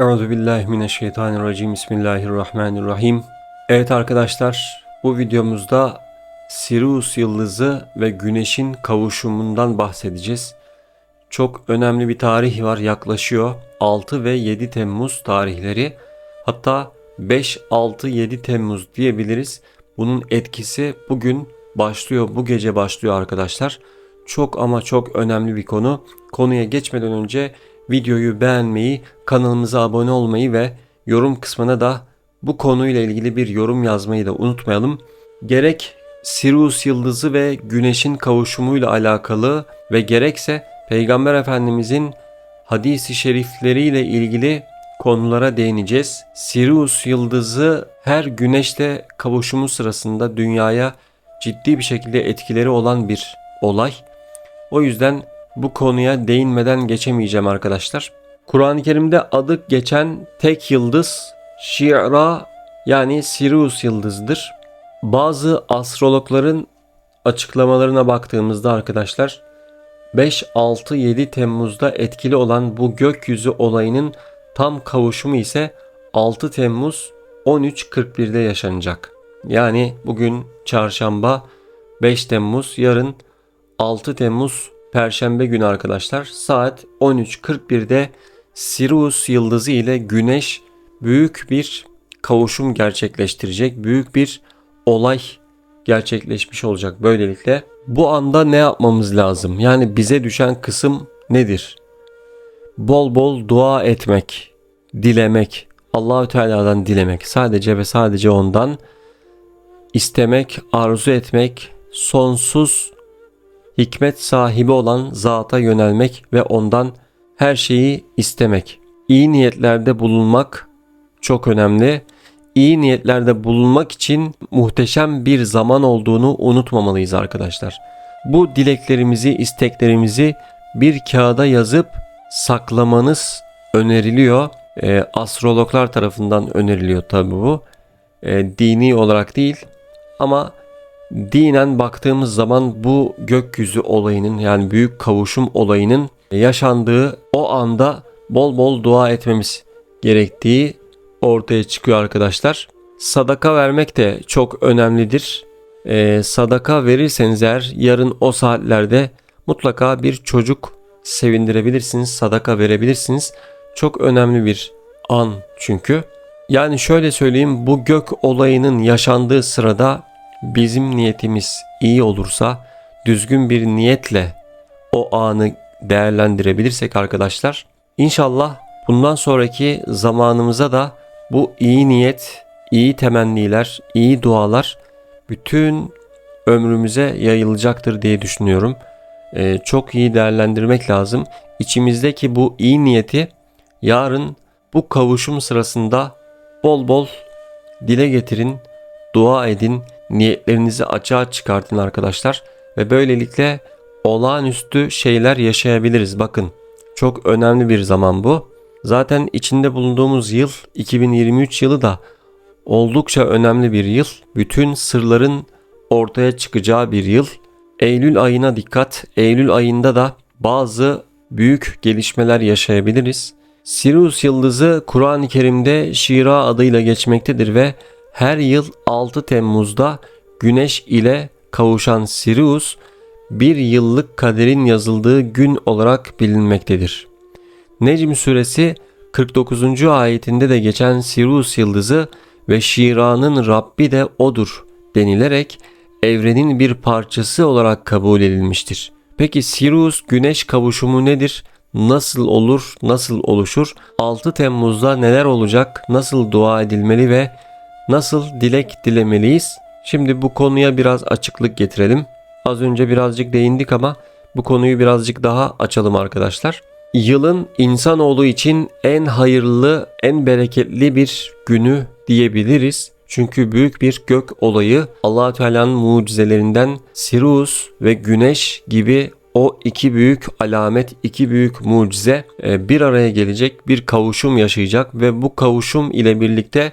Euzu billahi mineşşeytanirracim. Bismillahirrahmanirrahim. Evet arkadaşlar, bu videomuzda Sirius yıldızı ve güneşin kavuşumundan bahsedeceğiz. Çok önemli bir tarih var yaklaşıyor. 6 ve 7 Temmuz tarihleri. Hatta 5 6 7 Temmuz diyebiliriz. Bunun etkisi bugün başlıyor. Bu gece başlıyor arkadaşlar. Çok ama çok önemli bir konu. Konuya geçmeden önce videoyu beğenmeyi, kanalımıza abone olmayı ve yorum kısmına da bu konuyla ilgili bir yorum yazmayı da unutmayalım. Gerek Sirius yıldızı ve güneşin kavuşumuyla alakalı ve gerekse Peygamber Efendimizin hadisi şerifleriyle ilgili konulara değineceğiz. Sirius yıldızı her güneşle kavuşumu sırasında dünyaya ciddi bir şekilde etkileri olan bir olay. O yüzden bu konuya değinmeden geçemeyeceğim arkadaşlar. Kur'an-ı Kerim'de adı geçen tek yıldız Şi'ra yani Sirius yıldızıdır. Bazı astrologların açıklamalarına baktığımızda arkadaşlar 5, 6, 7 Temmuz'da etkili olan bu gökyüzü olayının tam kavuşumu ise 6 Temmuz 13.41'de yaşanacak. Yani bugün çarşamba 5 Temmuz, yarın 6 Temmuz Perşembe günü arkadaşlar saat 13.41'de Sirius yıldızı ile Güneş büyük bir kavuşum gerçekleştirecek. Büyük bir olay gerçekleşmiş olacak böylelikle. Bu anda ne yapmamız lazım? Yani bize düşen kısım nedir? Bol bol dua etmek, dilemek, Allahü Teala'dan dilemek, sadece ve sadece ondan istemek, arzu etmek, sonsuz hikmet sahibi olan zata yönelmek ve ondan her şeyi istemek. İyi niyetlerde bulunmak çok önemli. İyi niyetlerde bulunmak için muhteşem bir zaman olduğunu unutmamalıyız arkadaşlar. Bu dileklerimizi, isteklerimizi bir kağıda yazıp saklamanız öneriliyor. E, astrologlar tarafından öneriliyor tabi bu. E, dini olarak değil ama dinen baktığımız zaman bu gökyüzü olayının yani büyük kavuşum olayının yaşandığı o anda bol bol dua etmemiz gerektiği ortaya çıkıyor arkadaşlar. Sadaka vermek de çok önemlidir. Ee, sadaka verirseniz eğer yarın o saatlerde mutlaka bir çocuk sevindirebilirsiniz, sadaka verebilirsiniz. Çok önemli bir an çünkü. Yani şöyle söyleyeyim bu gök olayının yaşandığı sırada bizim niyetimiz iyi olursa düzgün bir niyetle o anı değerlendirebilirsek arkadaşlar inşallah bundan sonraki zamanımıza da bu iyi niyet, iyi temenniler, iyi dualar bütün ömrümüze yayılacaktır diye düşünüyorum. Ee, çok iyi değerlendirmek lazım. İçimizdeki bu iyi niyeti yarın bu kavuşum sırasında bol bol dile getirin, dua edin, niyetlerinizi açığa çıkartın arkadaşlar ve böylelikle olağanüstü şeyler yaşayabiliriz. Bakın çok önemli bir zaman bu. Zaten içinde bulunduğumuz yıl 2023 yılı da oldukça önemli bir yıl. Bütün sırların ortaya çıkacağı bir yıl. Eylül ayına dikkat. Eylül ayında da bazı büyük gelişmeler yaşayabiliriz. Sirius yıldızı Kur'an-ı Kerim'de Şira adıyla geçmektedir ve her yıl 6 Temmuz'da Güneş ile kavuşan Sirius bir yıllık kaderin yazıldığı gün olarak bilinmektedir. Necm suresi 49. ayetinde de geçen Sirius yıldızı ve Şira'nın Rabbi de odur denilerek evrenin bir parçası olarak kabul edilmiştir. Peki Sirius güneş kavuşumu nedir? Nasıl olur? Nasıl oluşur? 6 Temmuz'da neler olacak? Nasıl dua edilmeli ve nasıl dilek dilemeliyiz? Şimdi bu konuya biraz açıklık getirelim. Az önce birazcık değindik ama bu konuyu birazcık daha açalım arkadaşlar. Yılın insanoğlu için en hayırlı, en bereketli bir günü diyebiliriz. Çünkü büyük bir gök olayı allah Teala'nın mucizelerinden Sirius ve Güneş gibi o iki büyük alamet, iki büyük mucize e, bir araya gelecek, bir kavuşum yaşayacak ve bu kavuşum ile birlikte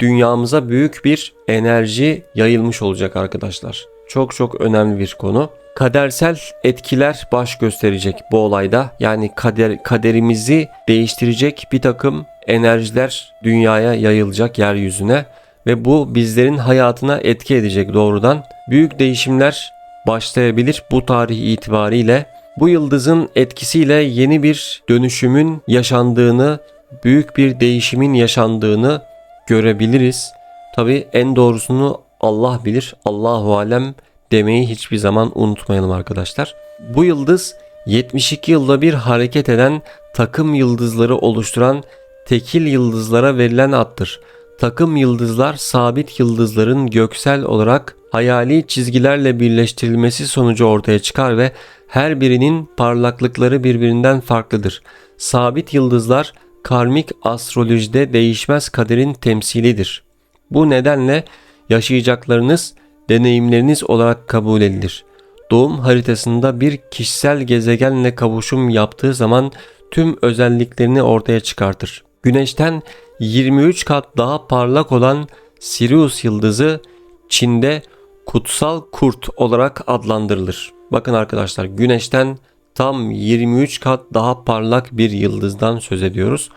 dünyamıza büyük bir enerji yayılmış olacak arkadaşlar. Çok çok önemli bir konu. kadersel etkiler baş gösterecek bu olayda. Yani kader kaderimizi değiştirecek bir takım enerjiler dünyaya yayılacak yeryüzüne ve bu bizlerin hayatına etki edecek doğrudan. Büyük değişimler başlayabilir bu tarih itibariyle. Bu yıldızın etkisiyle yeni bir dönüşümün yaşandığını, büyük bir değişimin yaşandığını görebiliriz. Tabi en doğrusunu Allah bilir. Allahu alem demeyi hiçbir zaman unutmayalım arkadaşlar. Bu yıldız 72 yılda bir hareket eden takım yıldızları oluşturan tekil yıldızlara verilen addır. Takım yıldızlar sabit yıldızların göksel olarak hayali çizgilerle birleştirilmesi sonucu ortaya çıkar ve her birinin parlaklıkları birbirinden farklıdır. Sabit yıldızlar karmik astrolojide değişmez kaderin temsilidir. Bu nedenle yaşayacaklarınız deneyimleriniz olarak kabul edilir. Doğum haritasında bir kişisel gezegenle kavuşum yaptığı zaman tüm özelliklerini ortaya çıkartır. Güneşten 23 kat daha parlak olan Sirius yıldızı Çin'de kutsal kurt olarak adlandırılır. Bakın arkadaşlar Güneş'ten tam 23 kat daha parlak bir yıldızdan söz ediyoruz.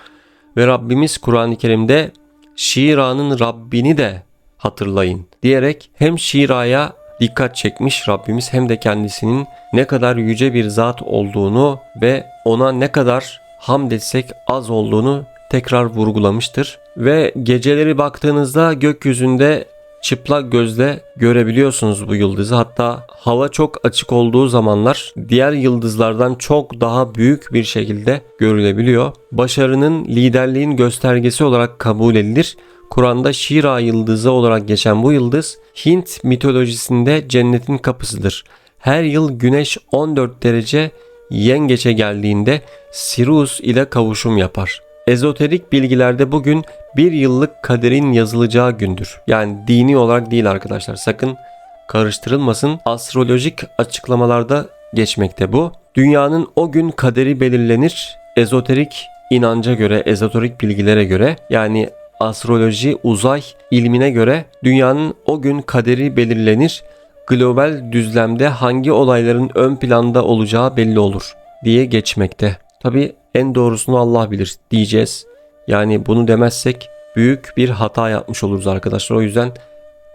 Ve Rabbimiz Kur'an-ı Kerim'de Şira'nın Rabbini de hatırlayın diyerek hem Şira'ya dikkat çekmiş Rabbimiz hem de kendisinin ne kadar yüce bir zat olduğunu ve ona ne kadar hamd etsek az olduğunu tekrar vurgulamıştır. Ve geceleri baktığınızda gökyüzünde çıplak gözle görebiliyorsunuz bu yıldızı. Hatta hava çok açık olduğu zamanlar diğer yıldızlardan çok daha büyük bir şekilde görülebiliyor. Başarının liderliğin göstergesi olarak kabul edilir. Kur'an'da Şira yıldızı olarak geçen bu yıldız Hint mitolojisinde cennetin kapısıdır. Her yıl güneş 14 derece yengeçe geldiğinde Sirius ile kavuşum yapar. Ezoterik bilgilerde bugün bir yıllık kaderin yazılacağı gündür. Yani dini olarak değil arkadaşlar sakın karıştırılmasın. Astrolojik açıklamalarda geçmekte bu. Dünyanın o gün kaderi belirlenir. Ezoterik inanca göre, ezoterik bilgilere göre yani astroloji, uzay ilmine göre dünyanın o gün kaderi belirlenir. Global düzlemde hangi olayların ön planda olacağı belli olur diye geçmekte. Tabi en doğrusunu Allah bilir diyeceğiz. Yani bunu demezsek büyük bir hata yapmış oluruz arkadaşlar. O yüzden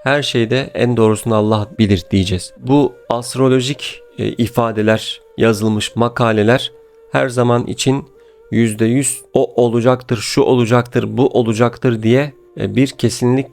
her şeyde en doğrusunu Allah bilir diyeceğiz. Bu astrolojik e, ifadeler, yazılmış makaleler her zaman için %100 o olacaktır, şu olacaktır, bu olacaktır diye e, bir kesinlik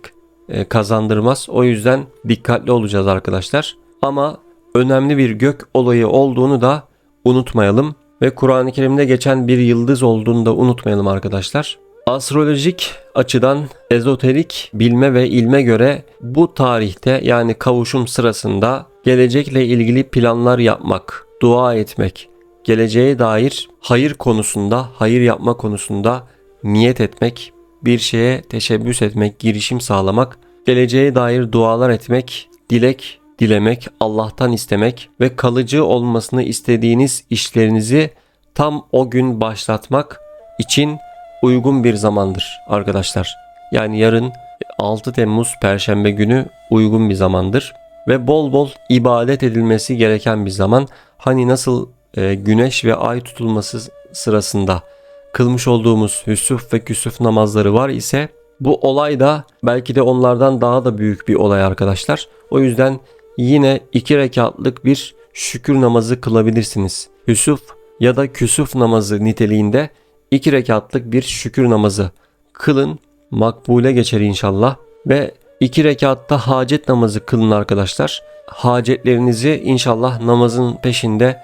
e, kazandırmaz. O yüzden dikkatli olacağız arkadaşlar. Ama önemli bir gök olayı olduğunu da unutmayalım ve Kur'an-ı Kerim'de geçen bir yıldız olduğunu da unutmayalım arkadaşlar. Astrolojik açıdan ezoterik bilme ve ilme göre bu tarihte yani kavuşum sırasında gelecekle ilgili planlar yapmak, dua etmek, geleceğe dair hayır konusunda, hayır yapma konusunda niyet etmek, bir şeye teşebbüs etmek, girişim sağlamak, geleceğe dair dualar etmek, dilek dilemek, Allah'tan istemek ve kalıcı olmasını istediğiniz işlerinizi tam o gün başlatmak için uygun bir zamandır arkadaşlar. Yani yarın 6 Temmuz Perşembe günü uygun bir zamandır ve bol bol ibadet edilmesi gereken bir zaman. Hani nasıl e, güneş ve ay tutulması sırasında kılmış olduğumuz hüsuf ve küsuf namazları var ise bu olay da belki de onlardan daha da büyük bir olay arkadaşlar. O yüzden yine iki rekatlık bir şükür namazı kılabilirsiniz. Hüsuf ya da küsuf namazı niteliğinde iki rekatlık bir şükür namazı kılın. Makbule geçer inşallah. Ve iki rekatta hacet namazı kılın arkadaşlar. Hacetlerinizi inşallah namazın peşinde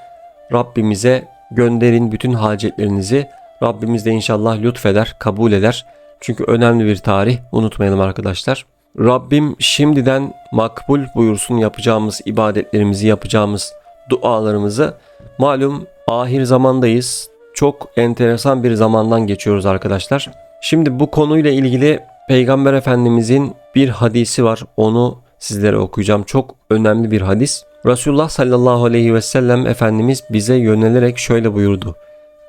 Rabbimize gönderin bütün hacetlerinizi. Rabbimiz de inşallah lütfeder, kabul eder. Çünkü önemli bir tarih unutmayalım arkadaşlar. Rabbim şimdiden makbul buyursun yapacağımız ibadetlerimizi, yapacağımız dualarımızı. Malum ahir zamandayız. Çok enteresan bir zamandan geçiyoruz arkadaşlar. Şimdi bu konuyla ilgili Peygamber Efendimizin bir hadisi var. Onu sizlere okuyacağım. Çok önemli bir hadis. Resulullah sallallahu aleyhi ve sellem Efendimiz bize yönelerek şöyle buyurdu.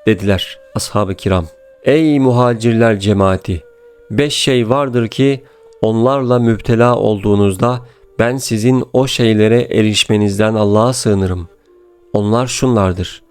Dediler ashab-ı kiram. Ey muhacirler cemaati! Beş şey vardır ki onlarla müptela olduğunuzda Ben sizin o şeylere erişmenizden Allah'a sığınırım. Onlar şunlardır.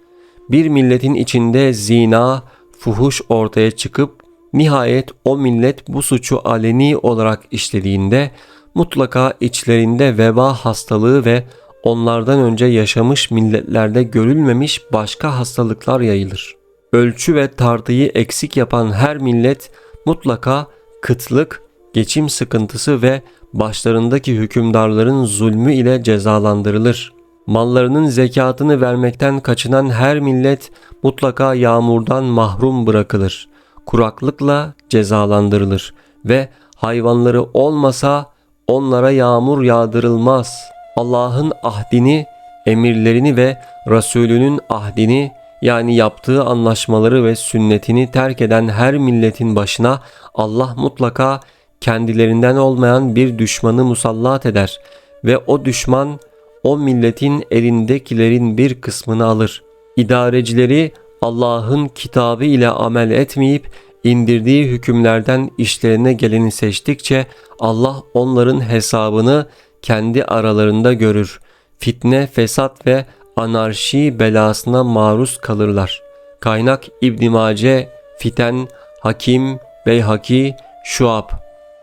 Bir milletin içinde zina, fuhuş ortaya çıkıp nihayet o millet bu suçu aleni olarak işlediğinde mutlaka içlerinde veba hastalığı ve onlardan önce yaşamış milletlerde görülmemiş başka hastalıklar yayılır. Ölçü ve tartıyı eksik yapan her millet mutlaka kıtlık, geçim sıkıntısı ve başlarındaki hükümdarların zulmü ile cezalandırılır. Mallarının zekatını vermekten kaçınan her millet mutlaka yağmurdan mahrum bırakılır. Kuraklıkla cezalandırılır ve hayvanları olmasa onlara yağmur yağdırılmaz. Allah'ın ahdini, emirlerini ve Resulünün ahdini yani yaptığı anlaşmaları ve sünnetini terk eden her milletin başına Allah mutlaka kendilerinden olmayan bir düşmanı musallat eder ve o düşman o milletin elindekilerin bir kısmını alır. İdarecileri Allah'ın kitabı ile amel etmeyip indirdiği hükümlerden işlerine geleni seçtikçe Allah onların hesabını kendi aralarında görür. Fitne, fesat ve anarşi belasına maruz kalırlar. Kaynak İbn Mace, Fiten, Hakim, Beyhaki, Şuab.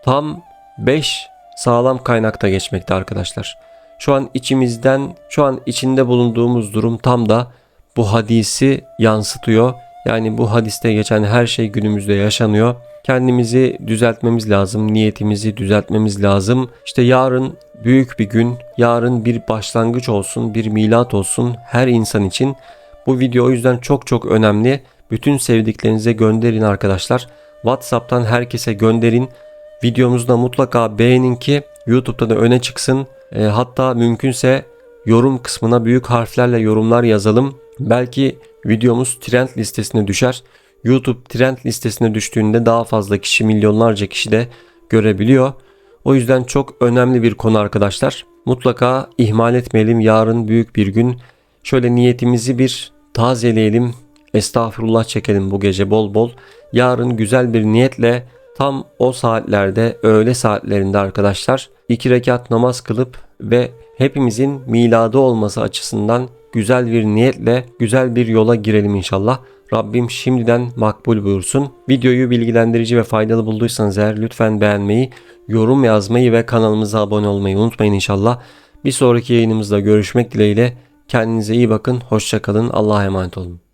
Tam 5 sağlam kaynakta geçmekte arkadaşlar. Şu an içimizden, şu an içinde bulunduğumuz durum tam da bu hadisi yansıtıyor. Yani bu hadiste geçen her şey günümüzde yaşanıyor. Kendimizi düzeltmemiz lazım, niyetimizi düzeltmemiz lazım. İşte yarın büyük bir gün, yarın bir başlangıç olsun, bir milat olsun her insan için. Bu video o yüzden çok çok önemli. Bütün sevdiklerinize gönderin arkadaşlar. WhatsApp'tan herkese gönderin. Videomuzu da mutlaka beğenin ki YouTube'da da öne çıksın. E, hatta mümkünse yorum kısmına büyük harflerle yorumlar yazalım. Belki videomuz trend listesine düşer. YouTube trend listesine düştüğünde daha fazla kişi milyonlarca kişi de görebiliyor. O yüzden çok önemli bir konu arkadaşlar. Mutlaka ihmal etmeyelim. Yarın büyük bir gün. Şöyle niyetimizi bir tazeleyelim. Estağfurullah çekelim bu gece bol bol. Yarın güzel bir niyetle tam o saatlerde öğle saatlerinde arkadaşlar iki rekat namaz kılıp ve hepimizin miladı olması açısından güzel bir niyetle güzel bir yola girelim inşallah. Rabbim şimdiden makbul buyursun. Videoyu bilgilendirici ve faydalı bulduysanız eğer lütfen beğenmeyi, yorum yazmayı ve kanalımıza abone olmayı unutmayın inşallah. Bir sonraki yayınımızda görüşmek dileğiyle. Kendinize iyi bakın, hoşçakalın, Allah'a emanet olun.